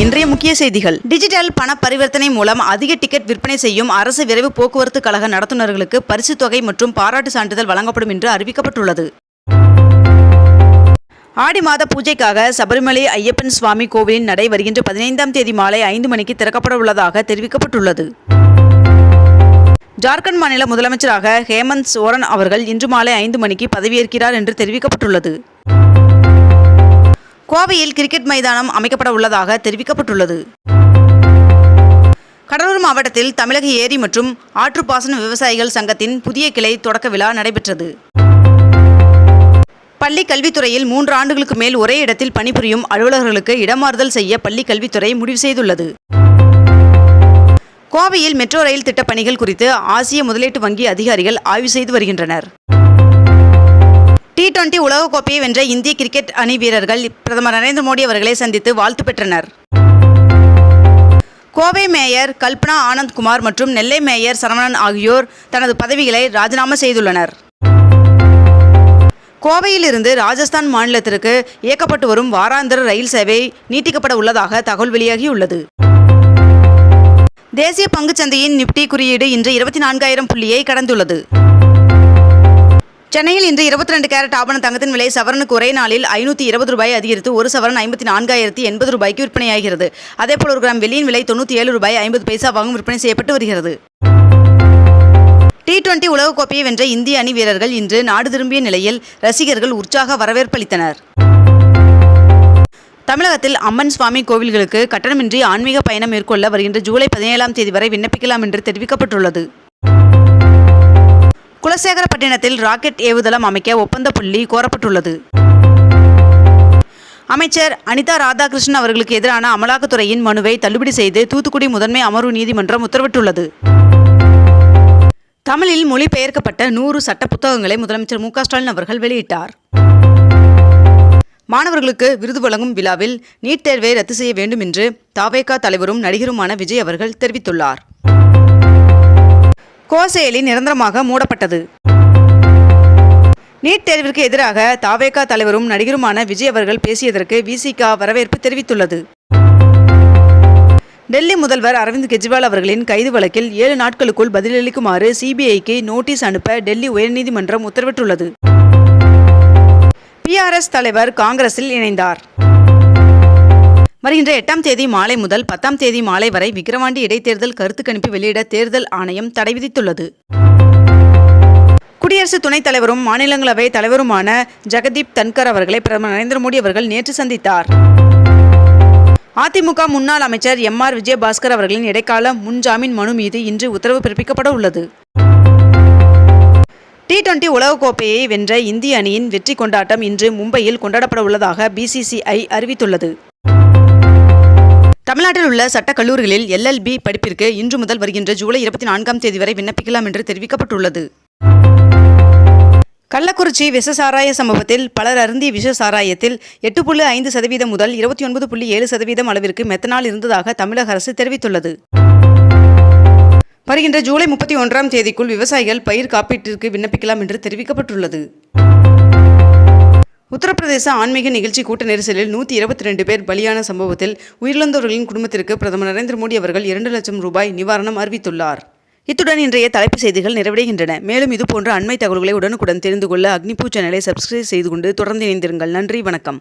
இன்றைய முக்கிய செய்திகள். டிஜிட்டல் பண பரிவர்த்தனை மூலம் அதிக டிக்கெட் விற்பனை செய்யும் அரசு விரைவு போக்குவரத்து கழக நடத்துனர்களுக்கு பரிசு தொகை மற்றும் பாராட்டு சான்றிதழ் வழங்கப்படும் என்று அறிவிக்கப்பட்டுள்ளது. ஆடி மாத பூஜைக்காக சபரிமலை ஐயப்பன் சுவாமி கோவிலின் நடை வருகின்ற பதினைந்தாம் தேதி மாலை ஐந்து மணிக்கு திறக்கப்பட உள்ளதாக தெரிவிக்கப்பட்டுள்ளது. ஜார்க்கண்ட் மாநில முதலமைச்சராக ஹேமந்த் சோரன் அவர்கள் இன்று மாலை ஐந்து மணிக்கு பதவியேற்கிறார் என்று தெரிவிக்கப்பட்டுள்ளது. கோவையில் கிரிக்கெட் மைதானம் அமைக்கப்பட உள்ளதாக தெரிவிக்கப்பட்டுள்ளது. கடலூர் மாவட்டத்தில் தமிழக ஏரி மற்றும் ஆற்றுப்பாசன விவசாயிகள் சங்கத்தின் புதிய கிளை தொடக்க விழா நடைபெற்றது. பள்ளி கல்வித்துறையில் மூன்று ஆண்டுகளுக்கு மேல் ஒரே இடத்தில் பணிபுரியும் அலுவலர்களுக்கு இடமாறுதல் செய்ய பள்ளி கல்வித்துறை முடிவு செய்துள்ளது. கோவையில் மெட்ரோ ரயில் திட்டப் பணிகள் குறித்து ஆசிய முதலீட்டு வங்கி அதிகாரிகள் ஆய்வு செய்து வருகின்றனர். டி டுவெண்டி உலகக்கோப்பையை வென்ற இந்திய கிரிக்கெட் அணி வீரர்கள் பிரதமர் நரேந்திர மோடி அவர்களை சந்தித்து வாழ்த்து பெற்றனர். கோவை மேயர் கல்பனா ஆனந்த்குமார் மற்றும் நெல்லை மேயர் சரவணன் ஆகியோர் தனது பதவிகளை ராஜினாமா செய்துள்ளனர். கோவையிலிருந்து ராஜஸ்தான் மாநிலத்திற்கு இயக்கப்பட்டு வரும் வாராந்திர ரயில் சேவை நீட்டிக்கப்பட உள்ளதாக தகவல் வெளியாகியுள்ளது. தேசிய பங்குச்சந்தையின் நிப்டி குறியீடு இன்று இருபத்தி நான்காயிரம் புள்ளியை கடந்துள்ளது. சென்னையில் இன்று இருபத்தி ரெண்டு கேரட் ஆபண தங்கத்தின் விலை சவரனுக்கு ஒரே நாளில் ஐநூற்றி இருபது ரூபாய் அதிகரித்து ஒரு சவரன் ஐம்பத்தி நான்காயிரத்தி எண்பது ரூபாய்க்கு விற்பனையாகிறது. அதேபோல் ஒரு கிராம் வெள்ளியின் விலை தொண்ணூற்றி ஏழு ரூபாய் ஐம்பது பைசாவாகவும் விற்பனை செய்யப்பட்டு வருகிறது. டி டுவெண்டி உலகக்கோப்பையை வென்ற இந்திய அணி வீரர்கள் இன்று நாடு திரும்பிய நிலையில் ரசிகர்கள் உற்சாக வரவேற்பளித்தனர் தமிழகத்தில் அம்மன் சுவாமி கோவில்களுக்கு கட்டணமின்றி ஆன்மீக பயணம் மேற்கொள்ள வருகின்ற ஜூலை பதினேழாம் தேதி வரை விண்ணப்பிக்கலாம் என்று தெரிவிக்கப்பட்டுள்ளது. குலசேகரப்பட்டினத்தில் ராக்கெட் ஏவுதளம் அமைக்க ஒப்பந்த புள்ளி கோரப்பட்டுள்ளது. அமைச்சர் அனிதா ராதாகிருஷ்ணன் அவர்களுக்கு எதிரான அமலாக்கத்துறையின் மனுவை தள்ளுபடி செய்து தூத்துக்குடி முதன்மை அமர்வு நீதிமன்றம் உத்தரவிட்டுள்ளது. தமிழில் மொழிபெயர்க்கப்பட்ட நூறு சட்ட புத்தகங்களை முதலமைச்சர் மு ஸ்டாலின் அவர்கள் வெளியிட்டார். மாணவர்களுக்கு விருது வழங்கும் விழாவில் நீட் தேர்வை ரத்து செய்ய வேண்டும் என்று தாவேகா தலைவரும் நடிகருமான விஜய் அவர்கள் தெரிவித்துள்ளார். கோசேலி நிரந்தரமாக மூடப்பட்டது. நீட் தேர்விற்கு எதிராக தாவேகா தலைவரும் நடிகருமான விஜய் அவர்கள் பேசியதற்கு விசிகா வரவேற்பு தெரிவித்துள்ளது. டெல்லி முதல்வர் அரவிந்த் கெஜ்ரிவால் அவர்களின் கைது வழக்கில் ஏழு நாட்களுக்குள் பதிலளிக்குமாறு சிபிஐக்கு நோட்டீஸ் அனுப்ப டெல்லி உயர்நீதிமன்றம் உத்தரவிட்டுள்ளது. பிஆர்எஸ் தலைவர் காங்கிரஸில் இணைந்தார். வருகின்ற எட்டாம் தேதி மாலை முதல் பத்தாம் தேதி மாலை வரை விக்கிரவாண்டி இடைத்தேர்தல் கருத்து கணிப்பு வெளியிட தேர்தல் ஆணையம் தடை விதித்துள்ளது. குடியரசு துணைத் தலைவரும் மாநிலங்களவை தலைவருமான ஜெகதீப் தன்கர் அவர்களை பிரதமர் நரேந்திர மோடி அவர்கள் நேற்று சந்தித்தார். அதிமுக முன்னாள் அமைச்சர் எம் ஆர் விஜயபாஸ்கர் அவர்களின் இடைக்கால முன்ஜாமீன் மனு மீது இன்று உத்தரவு பிறப்பிக்கப்பட உள்ளது. டி டுவெண்டி உலகக்கோப்பையை வென்ற இந்திய அணியின் வெற்றி கொண்டாட்டம் இன்று மும்பையில் கொண்டாடப்பட உள்ளதாக பிசிசிஐ அறிவித்துள்ளது. தமிழ்நாட்டில் உள்ள சட்டக் கல்லூரிகளில் எல்எல்பி படிப்பிற்கு இன்று முதல் வருகின்ற ஜூலை இருபத்தி நான்காம் தேதி வரை விண்ணப்பிக்கலாம் என்று தெரிவிக்கப்பட்டுள்ளது. கள்ளக்குறிச்சி விஷ சாராய சம்பவத்தில் பலர் அருந்திய விஷ சாராயத்தில் எட்டு புள்ளி ஐந்து சதவீதம் முதல் இருபத்தி ஒன்பது புள்ளி ஏழு சதவீதம் அளவிற்கு மெத்தனால் இருந்ததாக தமிழக அரசு தெரிவித்துள்ளது. வருகின்ற ஜூலை முப்பத்தி ஒன்றாம் தேதிக்குள் விவசாயிகள் பயிர் காப்பீட்டிற்கு விண்ணப்பிக்கலாம் என்று தெரிவிக்கப்பட்டுள்ளது. உத்தரப்பிரதேச ஆன்மீக நிகழ்ச்சி கூட்ட நெரிசலில் நூற்றி இருபத்தி ரெண்டு பேர் பலியான சம்பவத்தில் உயிரிழந்தவர்களின் குடும்பத்திற்கு பிரதமர் நரேந்திர மோடி அவர்கள் இரண்டு லட்சம் ரூபாய் நிவாரணம் அறிவித்துள்ளார். இத்துடன் இன்றைய தலைப்பு செய்திகள் நிறைவடைகின்றன. மேலும் இதுபோன்ற அண்மை தகவல்களை உடனுக்குடன் தெரிந்து கொள்ள அக்னிபூ சேனலை சப்ஸ்கிரைப் செய்து கொண்டு தொடர்ந்து இணைந்திருங்கள். நன்றி வணக்கம்.